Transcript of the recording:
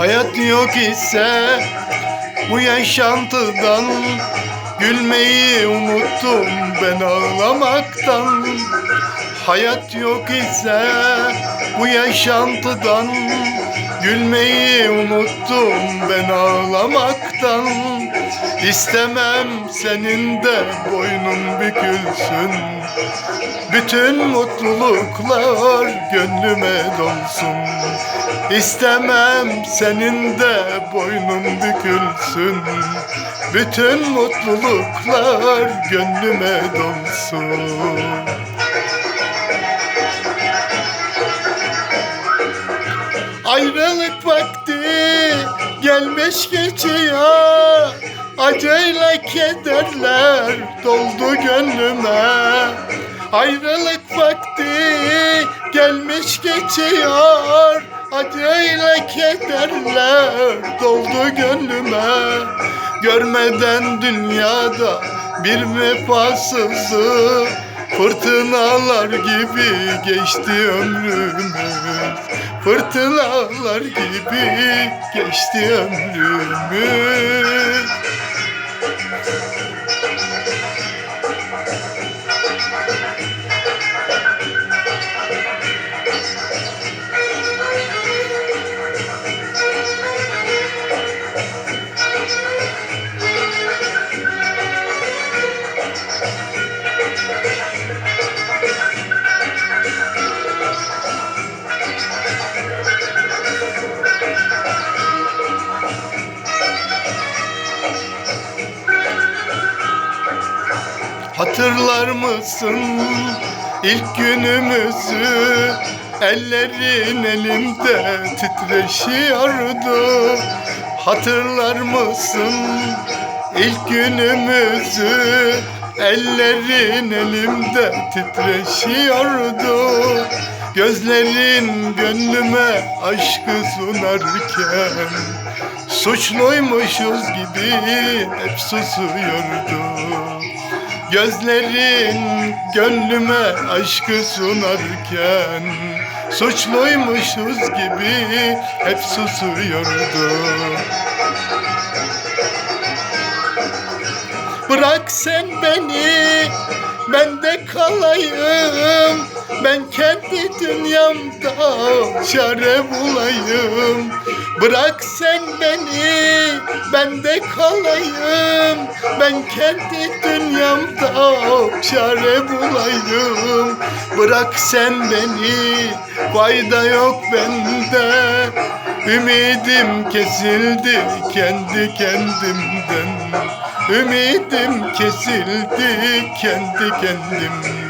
Hayat yok ise bu yaşantıdan Gülmeyi unuttum ben ağlamaktan Hayat yok ise bu yaşantıdan Gülmeyi unuttum ben ağlamaktan. İstemem senin de boynun bükülsün. Bütün mutluluklar gönlüme dolsun. İstemem senin de boynun bükülsün. Bütün mutluluklar gönlüme dolsun Ayrılık vakti gelmiş geçiyor. Acıyla kederler doldu gönlüme. Ayrılık vakti gelmiş geçiyor. Acıyla kederler doldu gönlüme. Görmeden dünyada bir vefasızı Fırtınalar gibi geçti ömrümüz Fırtınalar gibi geçti ömrümüz Hatırlar mısın ilk günümüzü? Ellerin elimde titreşiyordu. Hatırlar mısın ilk günümüzü? Ellerin elimde titreşiyordu. Gözlerin gönlüme aşkı sunarken Suçluymuşuz gibi hep susuyordu Gözlerin gönlüme aşkı sunarken Suçluymuşuz gibi hep susuyordu. Bırak sen beni ben de kalayım Ben kendi dünyamda çare bulayım. Bırak sen beni ben de kalayım Ben kendi dünyamda çare bulayım. Bırak sen beni fayda yok bende. Ümidim kesildi kendi kendimden. Ümidim kesildi kendi kendimden